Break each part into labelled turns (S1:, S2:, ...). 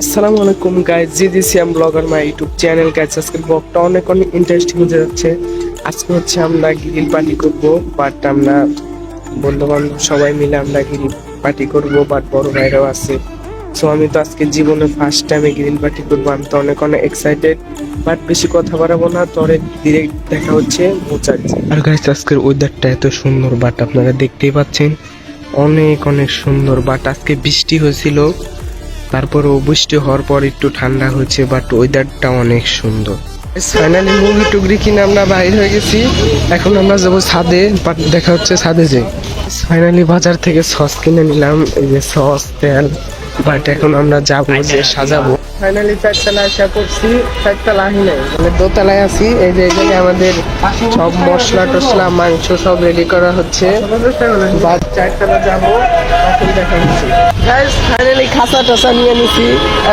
S1: আসসালামু আলাইকুম গাইজ জি দিছি I'm blogger my YouTube channel guys আজকের ব্লগটা অনেক অনেক ইন্টারেস্টিং হতে যাচ্ছে। আজকে হচ্ছে আমরা গ্রিল পার্টি করব বাট আমরা বন্ধু বান্ধব সবাই মিলে আমরা গ্রিল পার্টি করব বাট বড় ভাইরাও আছে। সো আমি তো আজকে জীবনে ফার্স্ট টাইমে গ্রিল পার্টি করব, আমি তো অনেক অনেক এক্সাইটেড বাট বেশি কথা বাড়াবো না তরে ডিরেক্ট দেখা হচ্ছে মোচার্জি আর গাইজ আজকের ওয়েদারটা এত সুন্দর বাট আপনারা দেখতেই পাচ্ছেন, অনেক অনেক সুন্দর বাট আজকে বৃষ্টি হয়েছিল। তারপরও বৃষ্টি হওয়ার পর একটু ঠান্ডা হয়েছে বাট ওয়েদারটা অনেক সুন্দর। ফাইনালি মুভি টুগরি কিনে আমরা বাইর হয়ে গেছি। এখন আমরা যাব ছাদে বাট দেখা হচ্ছে ছাদে যে ফাইনালি বাজার থেকে সস কিনে নিলাম, এই যে সস, তেল। বাট এখন আমরা যাব যে সাজাবো। ফাইনালি চারতলা আশা করছি চারতলা আহি নাই মানে দোতলায় আছি এই যে এই জায়গায় আমাদের সব মশলা টসলা মাংস সব রেডি করা হচ্ছে। বাট চারতলা যাব তখন দেখা হচ্ছে। গাইস ফাইনালি খাসা টাসা নিয়ে নিছি।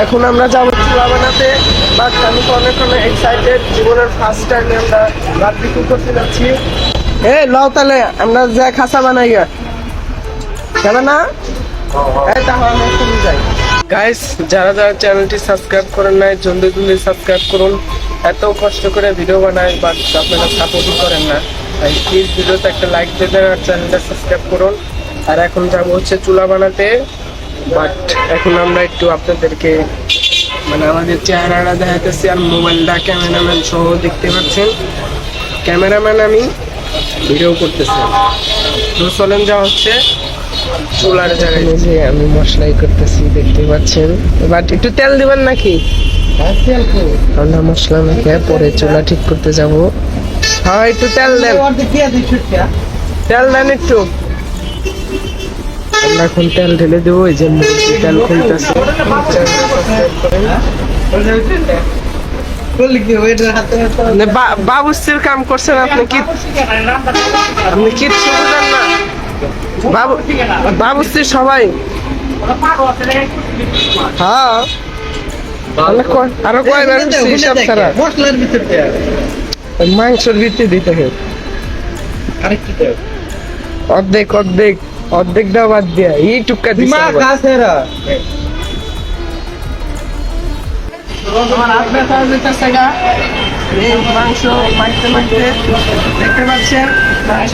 S1: এখন আমরা যাব চুলা বানাতে বাট আমি তো অনেক অনেক এক্সাইটেড জীবনের ফার্স্ট টাইম আমরা বারবিকিউ করতে যাচ্ছি। এ লও তাহলে আমরা যা খাসা বানাই গা। না? গাইস যারা যারা চ্যানেলটি সাবস্ক্রাইব করেন নাই, জলদি জলদি সাবস্ক্রাইব করুন। এত কষ্ট করে ভিডিও বানাই বাট আপনারা সাপোর্টই করেন না। তাই প্লিজ ভিডিওতে একটা লাইক দিয়ে দেন আর চ্যানেলটা সাবস্ক্রাইব করুন। আর এখন যাব হচ্ছে চুলা বানাতে বাট এখন আমরা একটু আপনাদেরকে মানে আমাদের চেহারাটা দেখাতেছি আর মোবাইলটা ক্যামেরাম্যান সহ দেখতে পাচ্ছেন। ক্যামেরাম্যান আমি ভিডিও করতেছি। তো চলেন যা হচ্ছে। চুলার জায়গায় যে আমি মশলাই করতেছি দেখতে পাচ্ছেন। বাট একটু তেল দিবেন নাকি? আমরা মশলা মেখে পরে চুলা ঠিক করতে যাব। হ্যাঁ একটু তেল দেন। তেল দেন একটু। আমরা এখন তেল ঢেলে দেবো এই যে মুরগি তেল খুলতেছে। মানে বা- বাবুর্চির কাম করছেন আপনি কি আপনি কিচ্ছু বুঝেন না। বাবু বাবুর্চি সবাই। হ্যাঁ। আরও কয়বার হিসাব ছাড়া মাংসের ভিতরে দিতে হবে। অর্ধেক অর্ধেক অর্ধেক দাও বাদ দিয়া এই টুকা মাংস মাখতে মাখতে দেখতে পাচ্ছেন মাংস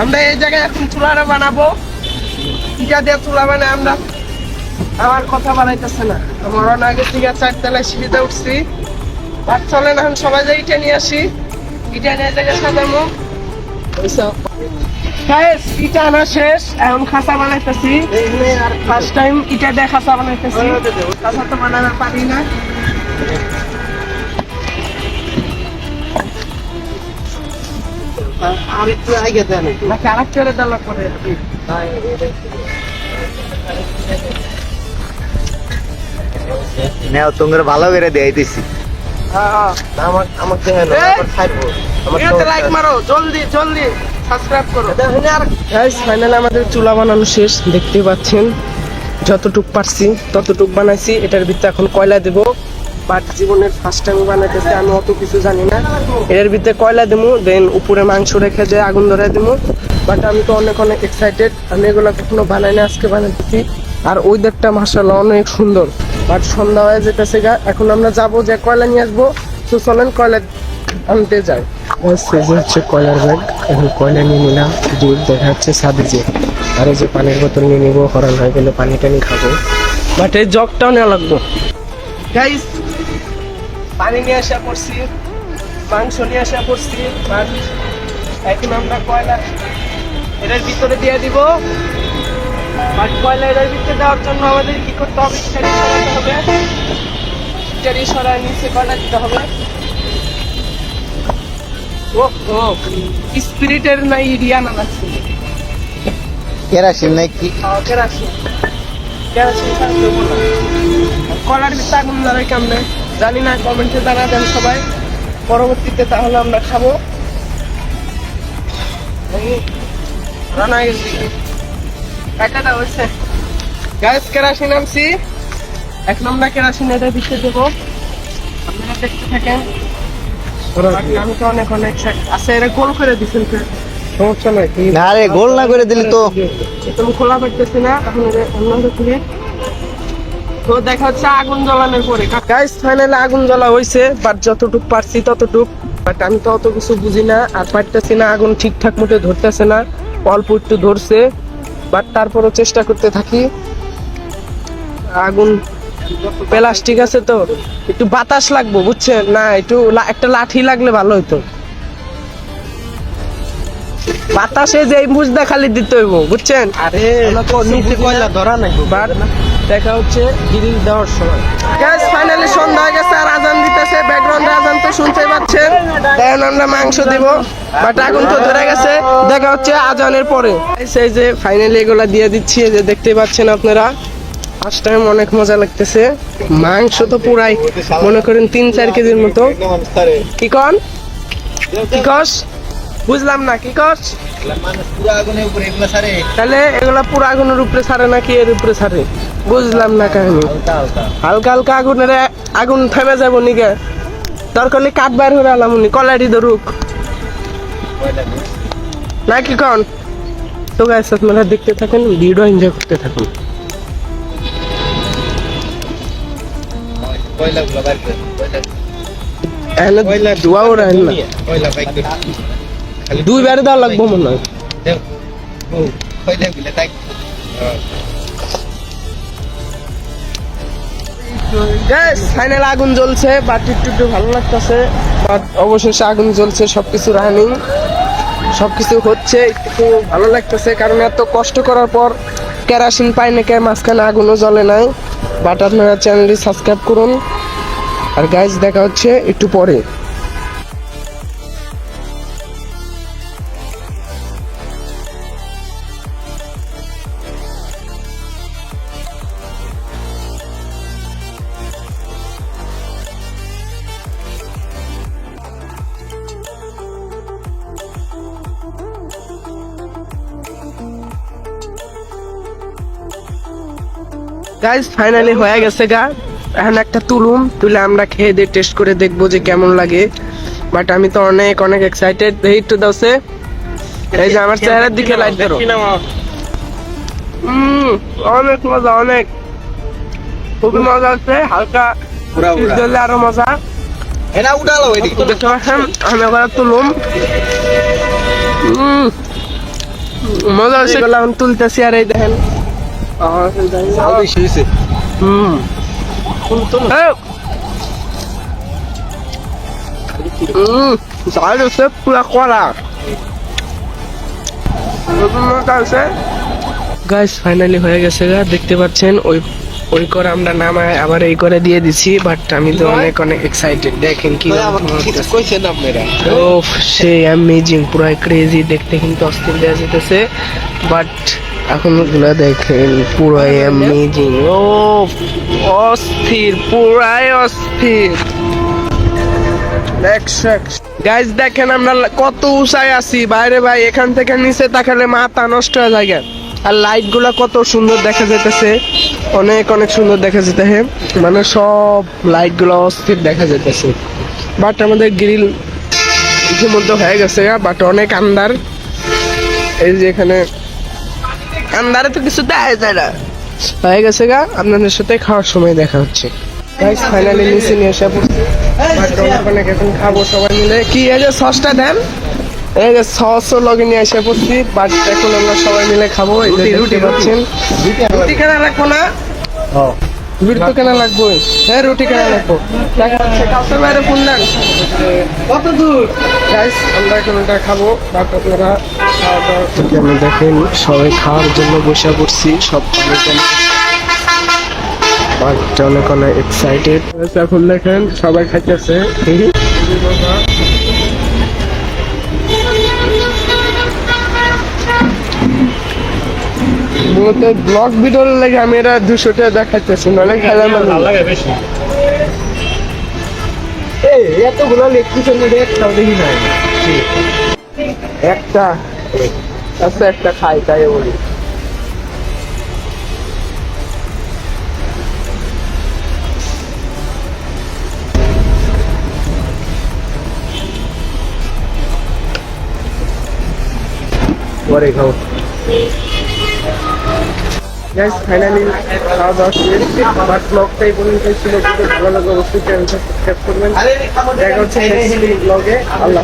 S1: আমরা এই জায়গায় এখন চুলাটা বানাবো। ইটা দিয়ে চুলা বানাই আমরা আমার কথা বানাইতেছে না। আমার আগে থেকে চারতলায় সিঁড়িতে উঠছি। আর চলেন এখন সবাই যাই ইটা নিয়ে আসি। ইটা নিয়ে জায়গায় Guys, ইটা আনা শেষ। এখন খাসা বানাইতেছি। আর ফার্স্ট টাইম ইটা দিয়ে খাসা বানাইতেছি। খাসা তো বানানো পারি না।
S2: আর একটু আগে দেন
S1: না ক্যারেক্টারে দেওয়া করে
S2: নেও তোমরা ভালো করে
S1: হ্যাঁ
S2: আমার! আমার আমার
S1: লাইক মারো জলদি জলদি সাবস্ক্রাইব করো গাইস ফাইনালি আমাদের চুলা বানানো শেষ দেখতে পাচ্ছেন যতটুক পারছি ততটুক বানাইছি এটার ভিতরে এখন কয়লা দেব বাট জীবনের ফার্স্ট টাইম বানাইতেছি আমি অত কিছু জানি না। এর ভিতরে কয়লা দেবো দেন উপরে মাংস রেখে যে আগুন ধরে দেবো বাট আমি তো অনেক অনেক এক্সাইটেড আমি এগুলো কখনো বানাই না আজকে বানাইতেছি। আর ওই দেখটা মাসাল্লাহ অনেক সুন্দর। বাট সন্ধ্যা হয়ে যেতেছে গা এখন আমরা যাব যে কয়লা নিয়ে আসব। তো চলেন কয়লা আনতে যাই। সেজে হচ্ছে কয়লার ব্যাগ এখন কয়লা নিয়ে নিলাম। দুধ দেখা যাচ্ছে সাদে যে আর এই যে পানির বোতল নিয়ে নিবো। হরণ হয়ে গেলে পানি টানি খাব। বাট এই জগটাও নেওয়া লাগবো। গাইস পানি নিয়ে আসা করছি মাংস নিয়ে আসা করছি বাট এখন আমরা কয়লা এটার ভিতরে দিয়ে দিব। বাট কয়লা এটার ভিতরে দেওয়ার জন্য আমাদের কি করতে হবে? ইত্যাদি সরাতে হবে। ইত্যাদি সরায় নিচে কয়লা দিতে হবে। ও ও স্পিরিটের নাই ইডিয়া না লাগছে
S2: কেরাসিন নাকি
S1: কেরাসিন। কেরাসিন কলার ভিতরে আগুন ধরাই কেমনে? জানি না কমেন্টে জানা দেন সবাই। পরবর্তীতে তাহলে আমরা খাব। এই, রান্না টাকাটা হয়েছে। গ্যাস কেরাসিন আনছি। এক নম্বর কেরাসিন এটা দিতে দেবো। আপনারা দেখতে থাকেন। আমি তো অনেক অনেক আচ্ছা এরা গোল করে দিচ্ছেন সমস্যা নাই।
S2: না রে গোল না করে দিলি তো
S1: তুমি খোলা পারতেছি না। এখন এটা অন্য থেকে তো দেখা হচ্ছে আগুন জ্বালানোর পরে। গাইস ফাইনালি আগুন জ্বালা হয়েছে বাট যতটুক পারছি ততটুক বাট আমি তো অত কিছু বুঝি না আর পারতেছি না আগুন ঠিকঠাক মতো ধরতেছে না অল্প একটু ধরছে বাট তারপরও চেষ্টা করতে থাকি। আগুন প্লাস্টিক আছে তো একটু বাতাস লাগবো বুঝছেন? না একটু একটা লাঠি লাগলে ভালো হতো বাতাসে যে বুঝদা খালি দিতে হইব বুঝছেন?
S2: আরে নিচে কয়লা ধরা নাই।
S1: বার দেখা হচ্ছে গ্রিল দেওয়ার সময়। গ্যাস ফাইনালি সন্ধ্যা হয়ে গেছে আর আজান দিতেছে ব্যাকগ্রাউন্ডে আজান তো শুনতে পাচ্ছেন। এখন আমরা মাংস দিব বাট আগুন তো ধরে গেছে, দেখা হচ্ছে আজানের পরে। সেই যে ফাইনালি এগুলা দিয়ে দিচ্ছি, এই যে দেখতে পাচ্ছেন আপনারা। ফার্স্ট টাইম অনেক মজা লাগতেছে। মাংস তো পুরাই, মনে করেন তিন চার কেজির মতো। কি কন? কি কস? বুঝলাম না কি কস? তাহলে এগুলা পুরো আগুনের উপরে ছাড়ে নাকি এর উপরে ছাড়ে বুঝলাম না কাহিনী। হালকা হালকা আগুনের আগুন থেমে যাব নিকে দরকার হলে কাঠ বাইর করে আলাম উনি কলারি ধরুক। না কি কন? তো গাইস আপনারা দেখতে থাকেন ভিডিও এনজয় করতে থাকুন। এখানে ধোঁয়াও রাখেন না। দুইবারে দেওয়া লাগবো মনে হয়। ফাইনাল আগুন জ্বলছে বাট একটু একটু ভালো লাগতেছে। বাট অবশেষে আগুন জ্বলছে সবকিছু রানিং সবকিছু হচ্ছে একটু ভালো লাগতেছে কারণ এত কষ্ট করার পর কেরাসিন পাই না কে মাঝখানে আগুনও জ্বলে নাই। বাট আপনারা চ্যানেলটি সাবস্ক্রাইব করুন। আর গাইজ দেখা হচ্ছে একটু পরে। গাইজ ফাইনালি হয়ে গেছে গা। এখন একটা তুলুম তুলে আমরা খেয়ে দিয়ে টেস্ট করে দেখব যে কেমন লাগে। বাট আমি তো অনেক অনেক এক্সাইটেড এই একটু দাওছে এই যে আমার চেহারার দিকে লাইট ধরো অনেক মজা অনেক। খুবই মজা হচ্ছে হালকা আরও মজা।
S2: এনা উঠালো
S1: দেখতে পাচ্ছেন আমি এবার তুলুম। উম, মজা হচ্ছে। তুলতেছি আর এই দেখেন।
S2: বেশি হয়েছে
S1: হুম। ঝাল হচ্ছে পুরা কড়া গাইস ফাইনালি হয়ে গেছে গা দেখতে পাচ্ছেন ওই ওই করে আমরা নামায় আবার এই করে দিয়ে দিছি বাট আমি তো অনেক অনেক এক্সাইটেড দেখেন কি সেই অ্যামেজিং পুরো ক্রেজি দেখতে কিন্তু অস্থির দেওয়া যেতেছে বাট এখন ওগুলো দেখেন পুরাই অ্যামেজিং ও অস্থির পুরাই অস্থির। গাইজ দেখেন আমরা কত উঁচায় আছি। বাইরে ভাই এখান থেকে নিচে তাকালে মাথা নষ্ট হয়ে যায় আর লাইটগুলা কত সুন্দর দেখা যেতেছে অনেক অনেক সুন্দর দেখা যেতেছে মানে সব লাইটগুলো অস্থির দেখা যেতেছে বাট আমাদের গ্রিল ইতিমধ্যে হয়ে গেছে বাট অনেক আন্দার এই যে এখানে আন্দারে তো কিছু দেখা যায় না। হয়ে গেছে গা আপনাদের সাথে খাওয়ার সময় দেখা হচ্ছে। গাইস ফাইনালি নিচে নিয়ে এসে পড়ছি অনেক অনেক এখন খাব সবাই মিলে। কি এই যে সসটা দেন? এই যে সসও লগে নিয়ে এসে পড়ছি বাট এখন আমরা সবাই মিলে খাব। এই যে রুটি পাচ্ছেন। রুটি কেনা লাগবো না? রুটি তো কেনা লাগবে হ্যাঁ রুটি কেনা লাগবো। দেখা যাচ্ছে কাউকে বাইরে ফোন দেন। কত দূর? গাইস আমরা এখন এটা খাব বাট আপনারা এখানে দেখেন? সবাই খাওয়ার জন্য বসে পড়ছি সব পানি অনেক অনেক এক্সাইটেড এখন দেখেন সবাই খাইতেছে। মূলত ব্লগ ভিডিওর লাগে আমি এরা দুশোটা দেখাইতেছি নাহলে খেলা মানে
S2: এই এতগুলো লেগ একটাও দেখি নাই।
S1: একটা আচ্ছা একটা খাই তাই বলি
S2: পরে খাও
S1: গাইস ফাইনালি খাওয়া দাওয়া বাট ব্লগটাই পর্যন্ত ছিল ভালো লাগে অবশ্যই চ্যানেলটা সাবস্ক্রাইব করবেন। দেখা হচ্ছে ব্লগে আল্লাহ